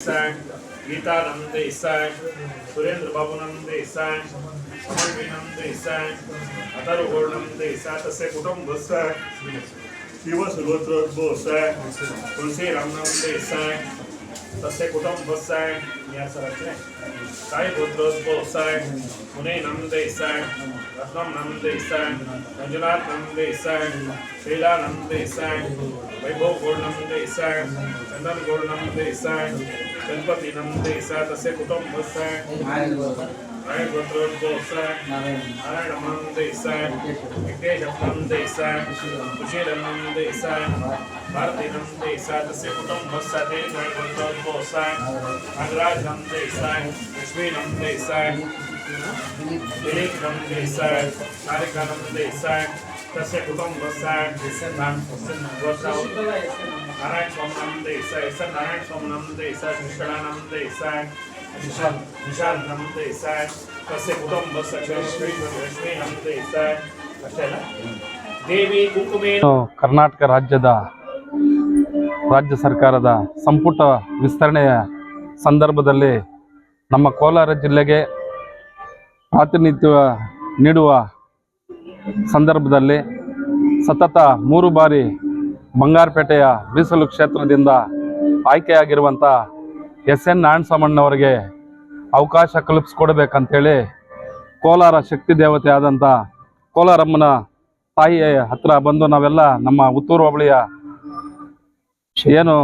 ఇస్సాం గీతానంద ఇస్సాం సురేంద్ర బాబునంద ఇస్సాం సమర్పినంద ఇస్సాం అతరుగోళనంద ఇస్సా తస్య కుటుంబ శివ సుగోత్రోద్భవ తులసి రామనంద ఇస్సాం తస్య కుటుంబ సాయి గోత్రోద్భవ ముని నంద ఇస్సాం రత్నం నంద ఇస్సాం మంజునాథ్ నంద ఇస్సాం శ్రీలా నంద ఇస్సాం వైభవ్ గోల్డ్ నంద ఇస్సాం చందన్ గోల్డ్ నంద ఇస్సాం गणपति नमते सा तस्य कुटुंब नारायण गोत्रोद्भव नारायण नंद ईसा वेंकटेश नंद ईसा सुशील नंद सा। भारत नमते सा तस्य कुटुंब नारायण गोत्रोद्भव अग्रज नमते सा। लक्ष्मी नमते सा। दिलीप नंद ईसा तारिका नमते सा। तस्य कुटुंब वर्षा वर्षा ನಾರಾಯಣ ಸ್ವಾಮಿ ನಮ್ಮದೇ ಇಸ ಇಸ ನಾರಾಯಣ ಸ್ವಾಮಿ ನಮ್ಮದೇ ಇಸ ಶ್ರೀಕಳ ನಮ್ಮದೇ ಇಸ ನಿಶಾಂತ್ ನಿಶಾಂತ್ ನಮ್ಮದೇ ಇಸ ಕಸೆ ಕುಟುಂಬ ಲಕ್ಷ್ಮಿ ಲಕ್ಷ್ಮಿ ನಮ್ಮದೇ ಇಸ ಅಷ್ಟೇ ದೇವಿ ಕುಂಕುಮೇ ಕರ್ನಾಟಕ ರಾಜ್ಯದ ರಾಜ್ಯ ಸರ್ಕಾರದ ಸಂಪುಟ ವಿಸ್ತರಣೆಯ ಸಂದರ್ಭದಲ್ಲಿ ನಮ್ಮ ಕೋಲಾರ ಜಿಲ್ಲೆಗೆ ಪ್ರಾತಿನಿಧ್ಯ ನೀಡುವ ಸಂದರ್ಭದಲ್ಲಿ ಸತತ ಮೂರು ಬಾರಿ ಬಂಗಾರಪೇಟೆಯ ಮೀಸಲು ಕ್ಷೇತ್ರದಿಂದ ಆಯ್ಕೆಯಾಗಿರುವಂಥ ಎಸ್ ಎನ್ ನಾರಾಯಣಸಾಮಣ್ಣವರಿಗೆ ಅವಕಾಶ ಕಲ್ಪಿಸ್ಕೊಡ್ಬೇಕಂಥೇಳಿ ಕೋಲಾರ ಶಕ್ತಿ ದೇವತೆ ಆದಂಥ ಕೋಲಾರಮ್ಮನ ತಾಯಿಯ ಹತ್ರ ಬಂದು ನಾವೆಲ್ಲ ನಮ್ಮ ಉತ್ತೂರು ಹೋಬಳಿಯ ಏನು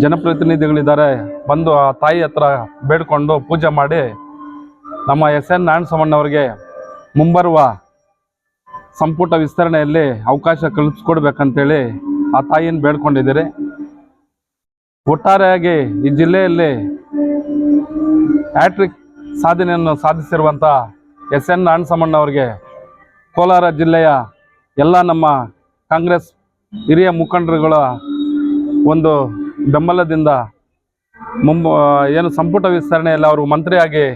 ಜನಪ್ರತಿನಿಧಿಗಳಿದ್ದಾರೆ ಬಂದು ಆ ತಾಯಿ ಹತ್ರ ಬೇಡಿಕೊಂಡು ಪೂಜೆ ಮಾಡಿ ನಮ್ಮ ಎಸ್ ಎನ್ ನಾರಾಯಣಸ್ವಾಮಣ್ಣವರಿಗೆ ಮುಂಬರುವ ಸಂಪುಟ ವಿಸ್ತರಣೆಯಲ್ಲಿ ಅವಕಾಶ ಕಲ್ಪಿಸ್ಕೊಡ್ಬೇಕಂತೇಳಿ ಆ ತಾಯಿಯನ್ನು ಬೇಡ್ಕೊಂಡಿದ್ದೀರಿ. ಒಟ್ಟಾರೆಯಾಗಿ ಈ ಜಿಲ್ಲೆಯಲ್ಲಿ ಹ್ಯಾಟ್ರಿಕ್ ಸಾಧನೆಯನ್ನು ಸಾಧಿಸಿರುವಂಥ ಎಸ್ ಎನ್ ಅವರಿಗೆ ಕೋಲಾರ ಜಿಲ್ಲೆಯ ಎಲ್ಲ ನಮ್ಮ ಕಾಂಗ್ರೆಸ್ ಹಿರಿಯ ಮುಖಂಡರುಗಳ ಒಂದು ಬೆಂಬಲದಿಂದ ಮುಂಬ ಏನು ಸಂಪುಟ ವಿಸ್ತರಣೆಯಲ್ಲಿ ಅವರು ಮಂತ್ರಿಯಾಗಿ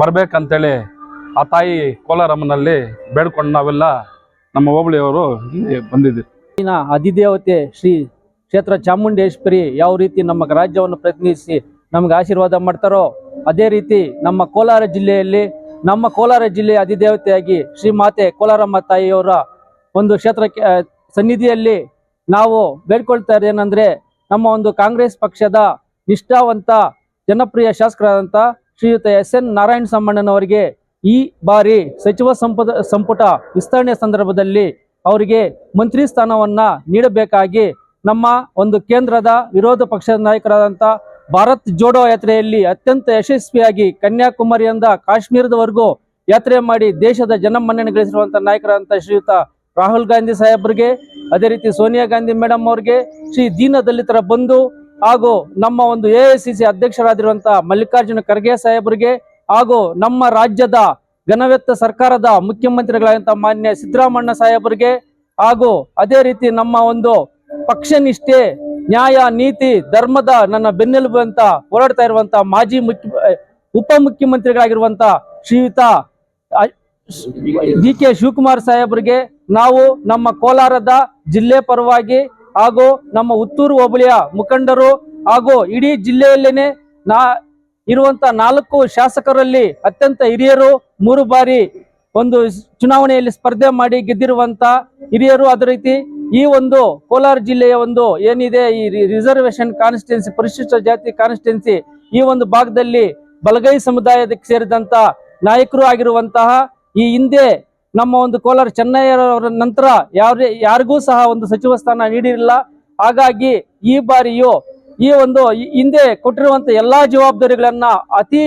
ಬರಬೇಕಂತೇಳಿ ಆ ತಾಯಿ ಕೋಲಾರಮ್ಮನಲ್ಲಿ ಬೇಡ್ಕೊಂಡು ನಾವೆಲ್ಲ ನಮ್ಮ ಹೋಬಳಿಯವರು ಬಂದಿದ್ದೀವಿ. ಅಧಿದೇವತೆ ಶ್ರೀ ಕ್ಷೇತ್ರ ಚಾಮುಂಡೇಶ್ವರಿ ಯಾವ ರೀತಿ ನಮ್ಮ ರಾಜ್ಯವನ್ನು ಪ್ರತಿನಿಧಿಸಿ ನಮ್ಗೆ ಆಶೀರ್ವಾದ ಮಾಡ್ತಾರೋ ಅದೇ ರೀತಿ ನಮ್ಮ ಕೋಲಾರ ಜಿಲ್ಲೆಯಲ್ಲಿ ನಮ್ಮ ಕೋಲಾರ ಜಿಲ್ಲೆಯ ಅಧಿದೇವತೆಯಾಗಿ ಶ್ರೀ ಮಾತೆ ಕೋಲಾರಮ್ಮ ತಾಯಿಯವರ ಒಂದು ಕ್ಷೇತ್ರಕ್ಕೆ ಸನ್ನಿಧಿಯಲ್ಲಿ ನಾವು ಬೇಡ್ಕೊಳ್ತಾ ಇರೋದೇನೆಂದ್ರೆ ನಮ್ಮ ಒಂದು ಕಾಂಗ್ರೆಸ್ ಪಕ್ಷದ ನಿಷ್ಠಾವಂತ, ಜನಪ್ರಿಯ ಶಾಸಕರಾದಂತ ಶ್ರೀಯುತ ಎಸ್ ಎನ್ ನಾರಾಯಣ ಸಮ್ಮಣ್ಣನವರಿಗೆ ಈ ಬಾರಿ ಸಚಿವ ಸಂಪುಟ ಸಂಪುಟ ವಿಸ್ತರಣೆ ಸಂದರ್ಭದಲ್ಲಿ ಅವರಿಗೆ ಮಂತ್ರಿ ಸ್ಥಾನವನ್ನ ನೀಡಬೇಕಾಗಿ ನಮ್ಮ ಒಂದು ಕೇಂದ್ರದ ವಿರೋಧ ಪಕ್ಷದ ನಾಯಕರಾದಂಥ ಭಾರತ್ ಜೋಡೋ ಯಾತ್ರೆಯಲ್ಲಿ ಅತ್ಯಂತ ಯಶಸ್ವಿಯಾಗಿ ಕನ್ಯಾಕುಮಾರಿಯಿಂದ ಕಾಶ್ಮೀರದವರೆಗೂ ಯಾತ್ರೆ ಮಾಡಿ ದೇಶದ ಜನಮನ್ನಣೆ ಗಳಿಸಿರುವಂಥ ನಾಯಕರಾದಂಥ ಶ್ರೀಯುತ ರಾಹುಲ್ ಗಾಂಧಿ ಸಾಹೇಬ್ರಿಗೆ, ಅದೇ ರೀತಿ ಸೋನಿಯಾ ಗಾಂಧಿ ಮೇಡಮ್ ಅವ್ರಿಗೆ, ಶ್ರೀ ದೀನ ದಲಿತರ ಬಂಧು ಹಾಗೂ ನಮ್ಮ ಒಂದು ಎ ಐ ಸಿ ಸಿ ಅಧ್ಯಕ್ಷರಾದಿರುವಂತಹ ಮಲ್ಲಿಕಾರ್ಜುನ ಖರ್ಗೆ ಸಾಹೇಬರಿಗೆ ಹಾಗೂ ನಮ್ಮ ರಾಜ್ಯದ ಘನವೆತ್ತ ಸರ್ಕಾರದ ಮುಖ್ಯಮಂತ್ರಿಗಳಾದಂಥ ಮಾನ್ಯ ಸಿದ್ದರಾಮಣ್ಣ ಸಾಹೇಬರಿಗೆ ಹಾಗೂ ಅದೇ ರೀತಿ ನಮ್ಮ ಒಂದು ಪಕ್ಷನಿಷ್ಠೆ ನ್ಯಾಯ, ನೀತಿ, ಧರ್ಮದ ನನ್ನ ಬೆನ್ನೆಲುಬು ಅಂತ ಹೋರಾಡ್ತಾ ಇರುವಂತ ಮಾಜಿ ಮುಖ್ಯ ಉಪ ಮುಖ್ಯಮಂತ್ರಿಗಳಾಗಿರುವಂತ ಶ್ರೀಯುತ ಡಿ ಕೆ ಶಿವಕುಮಾರ್ ಸಾಹೇಬರಿಗೆ ನಾವು ನಮ್ಮ ಕೋಲಾರದ ಜಿಲ್ಲೆ ಪರವಾಗಿ ಹಾಗೂ ನಮ್ಮ ಉತ್ತೂರು ಹೋಬಳಿಯ ಮುಖಂಡರು ಹಾಗೂ ಇಡೀ ಜಿಲ್ಲೆಯಲ್ಲೇನೆ ನಾ ಇರುವಂತ ನಾಲ್ಕು ಶಾಸಕರಲ್ಲಿ ಅತ್ಯಂತ ಹಿರಿಯರು ಮೂರು ಬಾರಿ ಒಂದು ಚುನಾವಣೆಯಲ್ಲಿ ಸ್ಪರ್ಧೆ ಮಾಡಿ ಗೆದ್ದಿರುವಂತ ಹಿರಿಯರು ಅದೇ ರೀತಿ ಈ ಒಂದು ಕೋಲಾರ ಜಿಲ್ಲೆಯ ಒಂದು ಏನಿದೆ ಈ ರಿಸರ್ವೇಶನ್ ಕಾನ್ಸ್ಟಿಟ್ಯೂನ್ಸಿ, ಪರಿಶಿಷ್ಟ ಜಾತಿ ಕಾನ್ಸ್ಟಿಟ್ಯೂನ್ಸಿ ಈ ಒಂದು ಭಾಗದಲ್ಲಿ ಬಲಗೈ ಸಮುದಾಯಕ್ಕೆ ಸೇರಿದಂತ ನಾಯಕರು ಆಗಿರುವಂತಹ ಈ ಹಿಂದೆ ನಮ್ಮ ಒಂದು ಕೋಲಾರ ಚೆನ್ನಯ್ಯರವರ ನಂತರ ಯಾರೇ, ಯಾರಿಗೂ ಸಹ ಒಂದು ಸಚಿವ ಸ್ಥಾನ ನೀಡಿರಲಿಲ್ಲ. ಹಾಗಾಗಿ ಈ ಬಾರಿಯೂ ಈ ಒಂದು ಹಿಂದೆ ಕೊಟ್ಟಿರುವಂತ ಎಲ್ಲಾ ಜವಾಬ್ದಾರಿಗಳನ್ನ ಅತಿ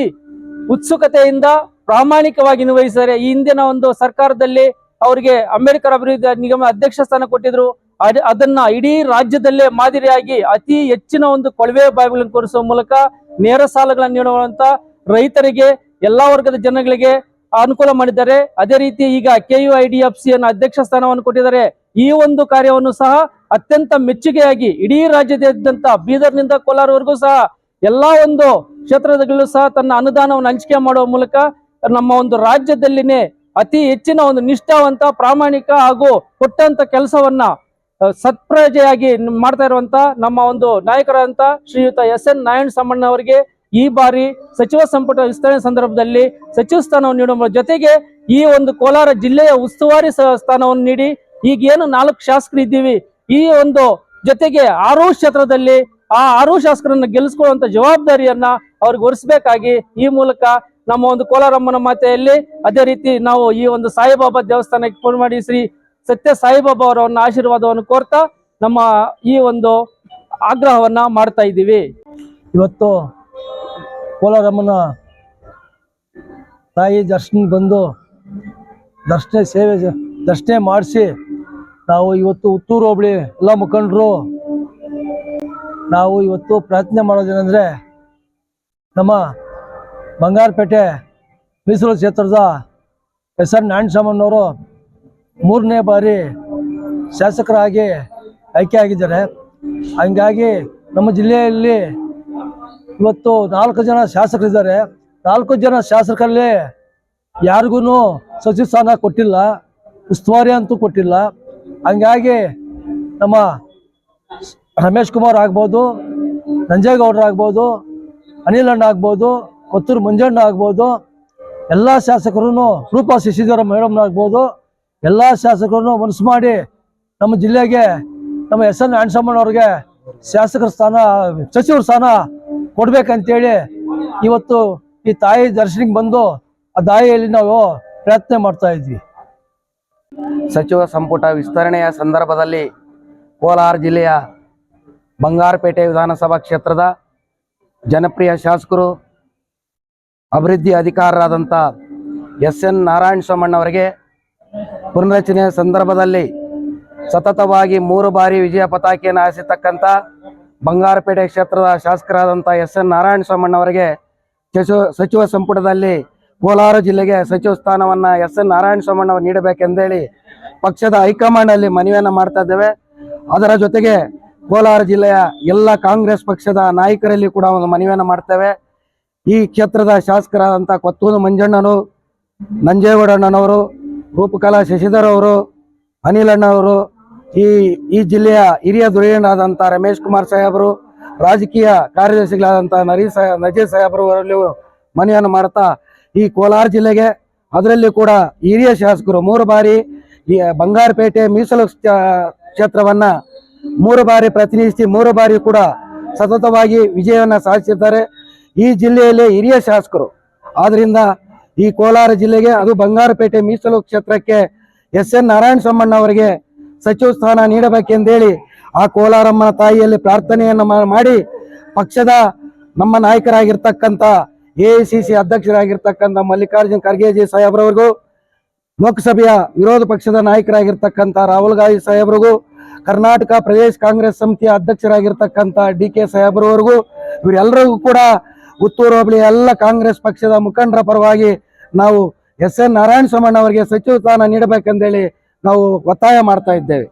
ಉತ್ಸುಕತೆಯಿಂದ ಪ್ರಾಮಾಣಿಕವಾಗಿ ನಿರ್ವಹಿಸಿದರೆ ಈ ಹಿಂದಿನ ಒಂದು ಸರ್ಕಾರದಲ್ಲಿ ಅವರಿಗೆ ಅಂಬೇಡ್ಕರ್ ಅಭಿವೃದ್ಧಿ ನಿಗಮ ಅಧ್ಯಕ್ಷ ಸ್ಥಾನ ಕೊಟ್ಟಿದ್ರು. ಅದ್- ಅದನ್ನ ಇಡೀ ರಾಜ್ಯದಲ್ಲೇ ಮಾದರಿಯಾಗಿ ಅತಿ ಹೆಚ್ಚಿನ ಒಂದು ಕೊಳವೆ ಬಾವಿಗಳನ್ನು ಕೊರಿಸುವ ಮೂಲಕ ನೇರ ಸಾಲಗಳನ್ನು ನೀಡುವಂತ ರೈತರಿಗೆ, ಎಲ್ಲಾ ವರ್ಗದ ಜನಗಳಿಗೆ ಅನುಕೂಲ ಮಾಡಿದ್ದಾರೆ. ಅದೇ ರೀತಿ ಈಗ K U I D F C ಅಧ್ಯಕ್ಷ ಸ್ಥಾನವನ್ನು ಕೊಟ್ಟಿದ್ದಾರೆ. ಈ ಒಂದು ಕಾರ್ಯವನ್ನು ಸಹ ಅತ್ಯಂತ ಮೆಚ್ಚುಗೆಯಾಗಿ ಇಡೀ ರಾಜ್ಯದಾದ್ಯಂತ ಬೀದರ್ನಿಂದ ಕೋಲಾರವರೆಗೂ ಸಹ ಎಲ್ಲಾ ಒಂದು ಕ್ಷೇತ್ರದಲ್ಲೂ ಸಹ ತನ್ನ ಅನುದಾನವನ್ನು ಹಂಚಿಕೆ ಮಾಡುವ ಮೂಲಕ ನಮ್ಮ ಒಂದು ರಾಜ್ಯದಲ್ಲಿನೇ ಅತಿ ಹೆಚ್ಚಿನ ಒಂದು ನಿಷ್ಠಾವಂತ, ಪ್ರಾಮಾಣಿಕ ಹಾಗೂ ಕೊಟ್ಟಂತ ಕೆಲಸವನ್ನ ಸತ್ಪ್ರಜೆಯಾಗಿ ಮಾಡ್ತಾ ಇರುವಂತ ನಮ್ಮ ಒಂದು ನಾಯಕರಾದಂತ ಶ್ರೀಯುತ ಎಸ್ ಎನ್ ನಾರಾಯಣ ಸಾಮಣ್ಣ ಅವರಿಗೆ ಈ ಬಾರಿ ಸಚಿವ ಸಂಪುಟ ವಿಸ್ತರಣೆ ಸಂದರ್ಭದಲ್ಲಿ ಸಚಿವ ಸ್ಥಾನವನ್ನು ನೀಡುವ ಜೊತೆಗೆ ಈ ಒಂದು ಕೋಲಾರ ಜಿಲ್ಲೆಯ ಉಸ್ತುವಾರಿ ಸ್ಥಾನವನ್ನು ನೀಡಿ, ಈಗೇನು ನಾಲ್ಕು ಶಾಸಕರು ಇದ್ದೀವಿ ಈ ಒಂದು ಜೊತೆಗೆ ಆರು ಕ್ಷೇತ್ರದಲ್ಲಿ ಆ ಆರು ಶಾಸಕರನ್ನ ಗೆಲ್ಲಿಸ್ಕೊಳ್ಳುವಂತ ಜವಾಬ್ದಾರಿಯನ್ನ ಅವ್ರಿಗೆ ಒರೆಸ್ಬೇಕಾಗಿ ಈ ಮೂಲಕ ನಮ್ಮ ಒಂದು ಕೋಲಾರಮ್ಮನ ಮಾತೆಯಲ್ಲಿ ಅದೇ ರೀತಿ ನಾವು ಈ ಒಂದು ಸಾಯಿಬಾಬಾ ದೇವಸ್ಥಾನಕ್ಕೆ ಫೋನ್ ಮಾಡಿ ಶ್ರೀ ಸತ್ಯ ಸಾಯಿಬಾಬಾ ಅವರ ಒಂದು ಆಶೀರ್ವಾದವನ್ನು ಕೋರ್ತಾ ನಮ್ಮ ಈ ಒಂದು ಆಗ್ರಹವನ್ನ ಮಾಡ್ತಾ ಇದ್ದೀವಿ. ಇವತ್ತು ಕೋಲಾರಮ್ಮನ ತಾಯಿ ದರ್ಶನ ಬಂದು ದರ್ಶನ ಸೇವೆ, ದರ್ಶನ ಮಾಡಿಸಿ ನಾವು ಇವತ್ತು ಉತ್ತೂರು ಹೋಬಳಿ ಎಲ್ಲ ಮುಖಂಡರು ನಾವು ಇವತ್ತು ಪ್ರಾರ್ಥನೆ ಮಾಡೋದೇನೆಂದರೆ ನಮ್ಮ ಬಂಗಾರಪೇಟೆ ಮೀಸಲು ಕ್ಷೇತ್ರದ ಎಸ್ ಎನ್ ನಾರಾಯಣಸ್ವಾಮಣ್ಣವರು ಮೂರನೇ ಬಾರಿ ಶಾಸಕರಾಗಿ ಆಯ್ಕೆ ಆಗಿದ್ದಾರೆ. ಹಂಗಾಗಿ ನಮ್ಮ ಜಿಲ್ಲೆಯಲ್ಲಿ ಇವತ್ತು ನಾಲ್ಕು ಜನ ಶಾಸಕರಿದ್ದಾರೆ. ನಾಲ್ಕು ಜನ ಶಾಸಕರಲ್ಲಿ ಯಾರಿಗೂ ಸಚಿವ ಸ್ಥಾನ ಕೊಟ್ಟಿಲ್ಲ, ಉಸ್ತುವಾರಿ ಅಂತೂ ಕೊಟ್ಟಿಲ್ಲ. ಹಂಗಾಗಿ ನಮ್ಮ ರಮೇಶ್ ಕುಮಾರ್ ಆಗ್ಬೋದು, ನಂಜೇಗೌಡರು ಆಗ್ಬೋದು, ಅನಿಲ್ ಅಣ್ಣ ಆಗ್ಬೋದು, ಕೊತ್ತೂರು ಮಂಜಣ್ಣ ಆಗ್ಬೋದು, ಎಲ್ಲ ಶಾಸಕರು ರೂಪಾ ಶಶಿಧರ ಮೇಡಮ್ ಆಗ್ಬೋದು, ಎಲ್ಲ ಶಾಸಕರನ್ನು ಮನಸ್ಸು ಮಾಡಿ ನಮ್ಮ ಜಿಲ್ಲೆಗೆ, ನಮ್ಮ ಎಸ್ ಎನ್ ಅವ್ರಿಗೆ ಶಾಸಕರ ಸ್ಥಾನ, ಸಚಿವರ ಸ್ಥಾನ ಕೊಡ್ಬೇಕಂತೇಳಿ ಇವತ್ತು ಈ ತಾಯಿ ದರ್ಶನಕ್ಕೆ ಬಂದು ಆ ದಾಯಿಯಲ್ಲಿ ನಾವು ಪ್ರಯತ್ನ ಮಾಡ್ತಾ ಇದ್ವಿ. ಸಚಿವ ಸಂಪುಟ ವಿಸ್ತರಣೆಯ ಸಂದರ್ಭದಲ್ಲಿ ಕೋಲಾರ ಜಿಲ್ಲೆಯ ಬಂಗಾರಪೇಟೆ ವಿಧಾನಸಭಾ ಕ್ಷೇತ್ರದ ಜನಪ್ರಿಯ ಶಾಸಕರು, ಅಭಿವೃದ್ಧಿ ಅಧಿಕಾರರಾದಂಥ ಎಸ್ ಎನ್ ನಾರಾಯಣ ಸೋಮಣ್ಣವರಿಗೆ ಪುನರಚನೆಯ ಸಂದರ್ಭದಲ್ಲಿ ಸತತವಾಗಿ ಮೂರು ಬಾರಿ ವಿಜಯ ಪತಾಕೆಯನ್ನು ಹಾರಿಸಿರ್ತಕ್ಕಂಥ ಬಂಗಾರಪೇಟೆ ಕ್ಷೇತ್ರದ ಶಾಸಕರಾದಂಥ ಎಸ್ ಎನ್ ನಾರಾಯಣ ಸೋಮಣ್ಣವರಿಗೆ ಸಚಿವ ಸಚಿವ ಸಂಪುಟದಲ್ಲಿ ಕೋಲಾರ ಜಿಲ್ಲೆಗೆ ಸಚಿವ ಸ್ಥಾನವನ್ನು ಎಸ್ ಎನ್ ನಾರಾಯಣ ಸೋಮಣ್ಣವರು ನೀಡಬೇಕೆಂದೇಳಿ ಪಕ್ಷದ ಹೈಕಮಾಂಡ್ ಅಲ್ಲಿ ಮನವಿಯನ್ನ ಮಾಡ್ತಾ ಇದ್ದೇವೆ. ಅದರ ಜೊತೆಗೆ ಕೋಲಾರ ಜಿಲ್ಲೆಯ ಎಲ್ಲ ಕಾಂಗ್ರೆಸ್ ಪಕ್ಷದ ನಾಯಕರಲ್ಲಿ ಕೂಡ ಒಂದು ಮನವಿಯನ್ನ ಮಾಡ್ತೇವೆ. ಈ ಕ್ಷೇತ್ರದ ಶಾಸಕರಾದಂಥ ಕೊತ್ತೂರು ಮಂಜಣ್ಣನು ನಂಜೇಗೌಡಣ್ಣನವರು ರೂಪಕಲಾ ಶಶಿಧರ್ ಅವರು, ಅನಿಲ್ ಅಣ್ಣವರು ಈ ಈ ಜಿಲ್ಲೆಯ ಹಿರಿಯ ಧುರೀಣರಾದಂಥ ರಮೇಶ್ ಕುಮಾರ್ ಸಾಹೇಬರು, ರಾಜಕೀಯ ಕಾರ್ಯದರ್ಶಿಗಳಾದಂಥ ನರಿ ಸಾಹೇಬ್, ನಜೀರ್ ಸಾಹೇಬರು ಅವರಲ್ಲಿ ಮನವಿಯನ್ನು ಮಾಡ್ತಾ ಈ ಕೋಲಾರ ಜಿಲ್ಲೆಗೆ, ಅದರಲ್ಲಿ ಕೂಡ ಹಿರಿಯ ಶಾಸಕರು ಮೂರು ಬಾರಿ ಈ ಬಂಗಾರಪೇಟೆ ಮೀಸಲು ಕ್ಷ- ಕ್ಷೇತ್ರವನ್ನ ಮೂರು ಬಾರಿ ಪ್ರತಿನಿಧಿಸಿ, ಮೂರು ಬಾರಿ ಕೂಡ ಸತತವಾಗಿ ವಿಜಯವನ್ನ ಸಾಧಿಸಿದ್ದಾರೆ. ಈ ಜಿಲ್ಲೆಯಲ್ಲಿ ಹಿರಿಯ ಶಾಸಕರು. ಆದ್ರಿಂದ ಈ ಕೋಲಾರ ಜಿಲ್ಲೆಗೆ ಅದು ಬಂಗಾರಪೇಟೆ ಮೀಸಲು ಕ್ಷೇತ್ರಕ್ಕೆ ಎಸ್ ಎನ್ ನಾರಾಯಣ ಸೊಮ್ಮಣ್ಣ ಅವರಿಗೆ ಸಚಿವ ಸ್ಥಾನ ನೀಡಬೇಕೆಂದೇಳಿ ಆ ಕೋಲಾರಮ್ಮನ ತಾಯಿಯಲ್ಲಿ ಪ್ರಾರ್ಥನೆಯನ್ನು ಮಾಡಿ ಪಕ್ಷದ ನಮ್ಮ ನಾಯಕರಾಗಿರ್ತಕ್ಕಂಥ ಎ ಐ ಸಿ ಸಿ ಅಧ್ಯಕ್ಷರಾಗಿರ್ತಕ್ಕಂಥ ಮಲ್ಲಿಕಾರ್ಜುನ್ ಖರ್ಗೆಜಿ ಸಾಹೇಬ್ರವರಿಗೂ ಲೋಕಸಭೆಯ ವಿರೋಧ ಪಕ್ಷದ ನಾಯಕರಾಗಿರ್ತಕ್ಕಂಥ ರಾಹುಲ್ ಗಾಂಧಿ ಸಾಹೇಬ್ರಿಗೂ, ಕರ್ನಾಟಕ ಪ್ರದೇಶ ಕಾಂಗ್ರೆಸ್ ಸಮಿತಿಯ ಅಧ್ಯಕ್ಷರಾಗಿರ್ತಕ್ಕಂಥ ಡಿ ಕೆ ಸಾಹೇಬ್ರವರೆಗೂ ಇವರೆಲ್ಲರಿಗೂ ಕೂಡ ಪುತ್ತೂರು ಹೋಬಳಿಯ ಎಲ್ಲ ಕಾಂಗ್ರೆಸ್ ಪಕ್ಷದ ಮುಖಂಡರ ಪರವಾಗಿ ನಾವು ಎಸ್ ಎನ್ ನಾರಾಯಣ ಸೋಮಣ್ಣ ಅವರಿಗೆ ಸಚಿವ ಸ್ಥಾನ ನೀಡಬೇಕೆಂದೇಳಿ ನಾವು ಒತ್ತಾಯ ಮಾಡ್ತಾ ಇದ್ದೇವೆ.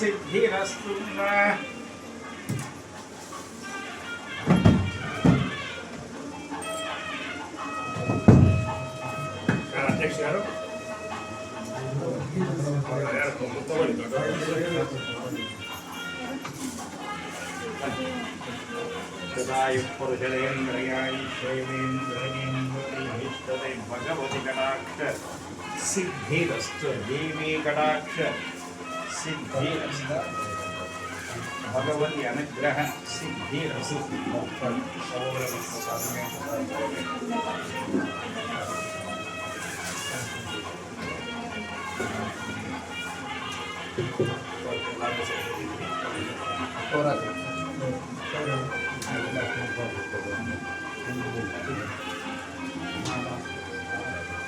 सिद्धिरस्तु अध्यक्ष यार सदायुपुरुषदेन्द्रयायि शैवेन्द्रयेन्द्रयेष्टदे भगवति कटाक्ष सिद्धिरस्तु देवी कटाक्ष सिद्धिरस्त भगवती अनुग्रह सिद्धिरस्तु मोक्षम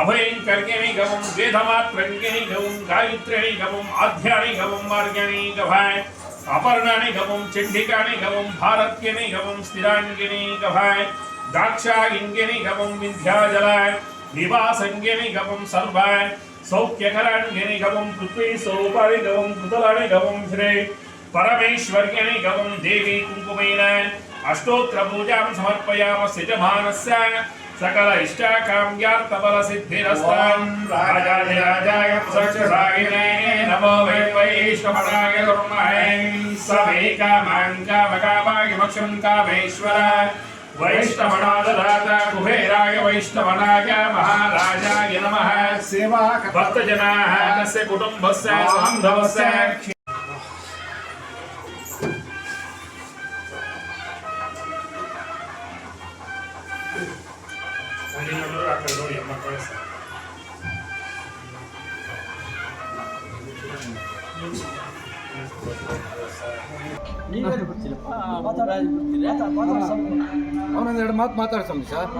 अभयं कर्गणैगमं वेदमात्रङ्गणैगमं गायत्र्यणैगमं आध्यानैगमं मार्गणैगभाय अपर्णानिगमं चण्डिकानिगमं भारत्यनिगमं स्थिराङ्गिणीगभाय दाक्षायिङ्गिणिगमं विन्ध्याजलाय निवासङ्गिणिगमं सर्वाय। सौख्यकराङ्गिणिगमं पृथ्वी सौपानिगमं कुतलानिगमं श्रे परमेश्वर्यनिगमं देवी कुङ्कुमेन अष्टोत्तरपूजां समर्पयामस्य च मानस्य सकल इष्टाकाम्यार्थबलसिद्धिरस्तां राजाधिराजाय पुसक्षसायिने नमो वैश्वपदाय कुर्महे समे कामां कामकामाय मोक्षं वैष्णवनाददाता कुबेराय वैष्णवनाय महाराजाय नमः। सेवा भक्तजनाः तस्य कुटुम्बस्य बान्धवस्य ಅವನೊಂದೆರಡು ಮಾತು ಮಾತಾಡ್ಸಮ್ಮ ಸರ್.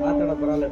ಮಾತಾಡಕ್ ಬರಲ್ಲ